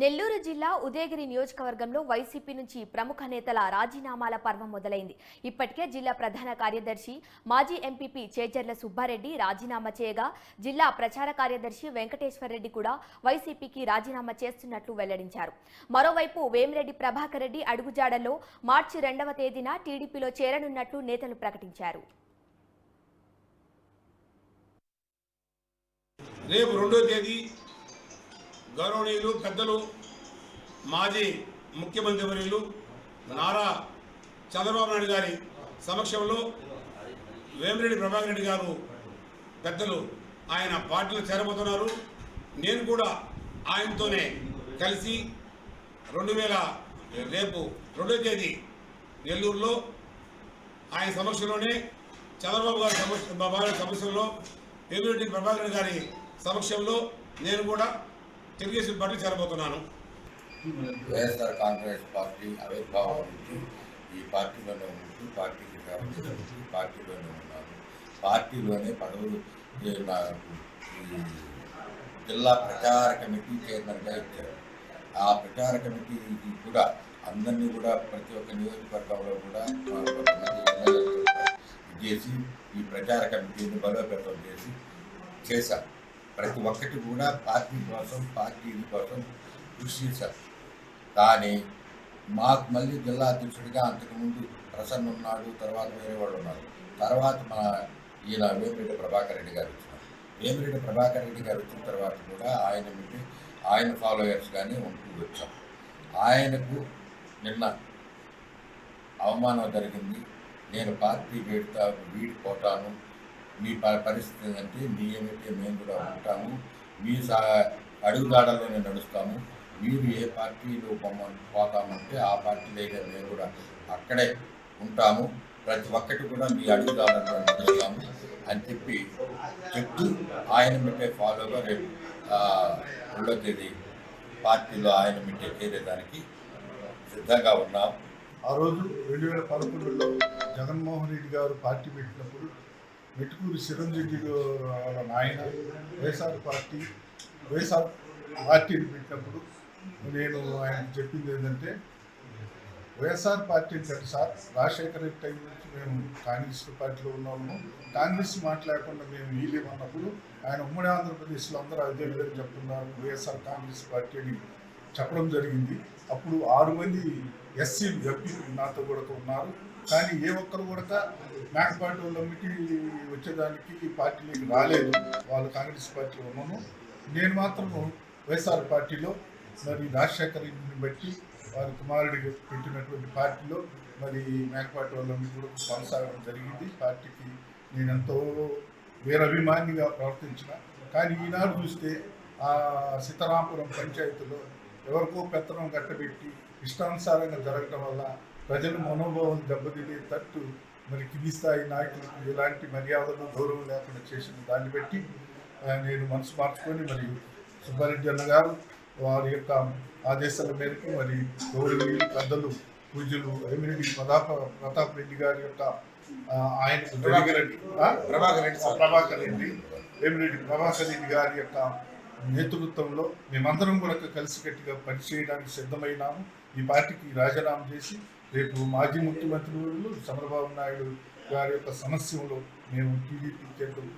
నెల్లూరు జిల్లా ఉదయగిరి నియోజకవర్గంలో వైసీపీ నుంచి ప్రముఖ నేతల రాజీనామాల పర్వం మొదలైంది. ఇప్పటికే జిల్లా ప్రధాన కార్యదర్శి మాజీ ఎంపీపీ చేజర్ల సుబ్బారెడ్డి రాజీనామా చేయగా జిల్లా ప్రచార కార్యదర్శి వెంకటేశ్వరరెడ్డి కూడా వైసీపీకి రాజీనామా చేస్తున్నట్లు వెల్లడించారు. మరోవైపు వేమిరెడ్డి ప్రభాకర్ రెడ్డి అడుగుజాడలో మార్చి రెండవ తేదీన టీడీపీలో చేరనున్నట్లు నేతలు ప్రకటించారు. రేపు రెండో తేదీ గౌరవనీయులు పెద్దలు మాజీ ముఖ్యమంత్రి వర్యులు నారా చంద్రబాబు నాయుడు గారి సమక్షంలో వేమిరెడ్డి ప్రభాకర్ రెడ్డి గారు పెద్దలు ఆయన పార్టీలో చేరబోతున్నారు. నేను కూడా ఆయనతోనే కలిసి రెండు వేల రేపు రెండో తేదీ నెల్లూరులో ఆయన సమక్షంలోనే చంద్రబాబు గారి సమక్ష బాబు గారి సమక్షంలో వేమిరెడ్డి ప్రభాకర్ గారి సమక్షంలో నేను కూడా తెలుగుదేశం పార్టీ చేరబోతున్నాను. వైఎస్ఆర్ కాంగ్రెస్ పార్టీ ఆవిర్భావం నుంచి ఈ పార్టీలోనే ఉంటూ పార్టీకి సేవ పార్టీలోనే ఉన్నాను. పార్టీలోనే పదవులు ఈ జిల్లా ప్రచార కమిటీ చైర్మన్గా ఇచ్చారు. ఆ ప్రచార కమిటీ కూడా అందరినీ కూడా ప్రతి ఒక్క నియోజకవర్గంలో కూడా చేసి ఈ ప్రచార కమిటీని బలోపేతం చేసి చేశాం ప్రతి ఒక్కటి కూడా పార్టీ కోసం పార్టీ కోసం కృషి చేశారు. కానీ మాకు మళ్ళీ జిల్లా అధ్యక్షుడిగా అంతకుముందు ప్రసన్న ఉన్నాడు తర్వాత వేరే వాళ్ళు ఉన్నారు. తర్వాత మా ఈయన వేమిరెడ్డి ప్రభాకర్ రెడ్డి గారు వచ్చినారు. వేమిరెడ్డి ప్రభాకర్ రెడ్డి గారు వచ్చిన తర్వాత కూడా ఆయన పెట్టి ఆయన ఫాలోయర్స్ కానీ ఉంటూ వచ్చాం. ఆయనకు నిన్న అవమానం జరిగింది. నేను పార్టీ వీడుతా వీడిపోతాను మీ ప- పరిస్థితి ఏంటంటే మీ ఏమిటి? మేము కూడా ఉంటాము. మీ సా అడుగుదాడల్లోనే నడుస్తాము. మీరు ఏ పార్టీలో పొమ్మని పోతామంటే ఆ పార్టీలోనే మేము కూడా అక్కడే ఉంటాము. ప్రతి ఒక్కటి కూడా మీ అడుగుదాడల్లో నడుస్తాము అని చెప్పి చెప్తూ ఆయన మీటే ఫాలోగా రేపు రెండో తేదీ పార్టీలో ఆయన మిట్టే చేరేదానికి సిద్ధంగా ఉన్నాం. ఆ రోజు రెండు వేల పదకొండులో జగన్మోహన్ రెడ్డి గారు పార్టీ పెట్టినప్పుడు మెట్టుకూరి చిరంజీవి వాళ్ళ నాయన వైఎస్ఆర్ పార్టీ వైఎస్ఆర్ పార్టీని పెట్టినప్పుడు నేను ఆయన చెప్పింది ఏంటంటే వైఎస్ఆర్ పార్టీ అంటే సార్ రాజశేఖర రెడ్డి టైం నుంచి మేము కాంగ్రెస్ పార్టీలో ఉన్నాము. కాంగ్రెస్ మాట్లాడకుండా మేము వీలేమన్నప్పుడు ఆయన ఉమ్మడి ఆంధ్రప్రదేశ్లో అందరూ అదే విధంగా చెప్తున్నారు వైఎస్ఆర్ కాంగ్రెస్ పార్టీ అని. చెప్పడం జరిగింది. అప్పుడు ఆరు మంది ఎస్సీ ఎంపీ నాతో కూడా ఉన్నారు. కానీ ఏ ఒక్కరు కూడా మేకపాటి వాళ్ళకి వచ్చేదానికి ఈ పార్టీలోకి రాలేదు. వాళ్ళు కాంగ్రెస్ పార్టీలో ఉన్నాను నేను మాత్రం వైఎస్ఆర్ పార్టీలో మరి రాజశేఖర్ రెడ్డిని బట్టి వారి కుమారుడికి పెట్టినటువంటి పార్టీలో మరి మేకపాటి వాళ్ళని కూడా కొనసాగడం జరిగింది. పార్టీకి నేను ఎంతో వీరాభిమానిగా ప్రవర్తించిన. కానీ ఈనాడు చూస్తే ఆ సీతారాంపురం పంచాయతీలో ఎవరికో పెత్తనం కట్టబెట్టి ఇష్టానుసారంగా జరగడం వల్ల ప్రజల మనోభావం దెబ్బతినే తట్టు మరి కింది స్థాయి నాయకులకు ఎలాంటి మర్యాదలు గౌరవం లేకుండా చేసిన దాన్ని బట్టి నేను మనసు మార్చుకొని మరి సుబ్బారెడ్డి అన్న గారు వారి యొక్క ఆదేశాల మేరకు మరి గౌరవీయులు పెద్దలు పూజ్యులు ఎమిరెడ్డి ప్రతాప ప్రతాప్ రెడ్డి గారి యొక్క ఆ, ఆయనకు జరిగినట్టు ఆ? ప్రభాకర్ రెడ్డి. ప్రభాకర్ రెడ్డి వేమిరెడ్డి ప్రభాకర్ రెడ్డి గారి యొక్క నేతృత్వంలో మేమందరం కూడా కలిసికట్టుగా పనిచేయడానికి సిద్ధమైనాము. ఈ పార్టీకి రాజీనామా చేసి రేపు మాజీ ముఖ్యమంత్రి చంద్రబాబు నాయుడు గారి యొక్క సమస్యలో మేము టీడీపీ కేంద్రం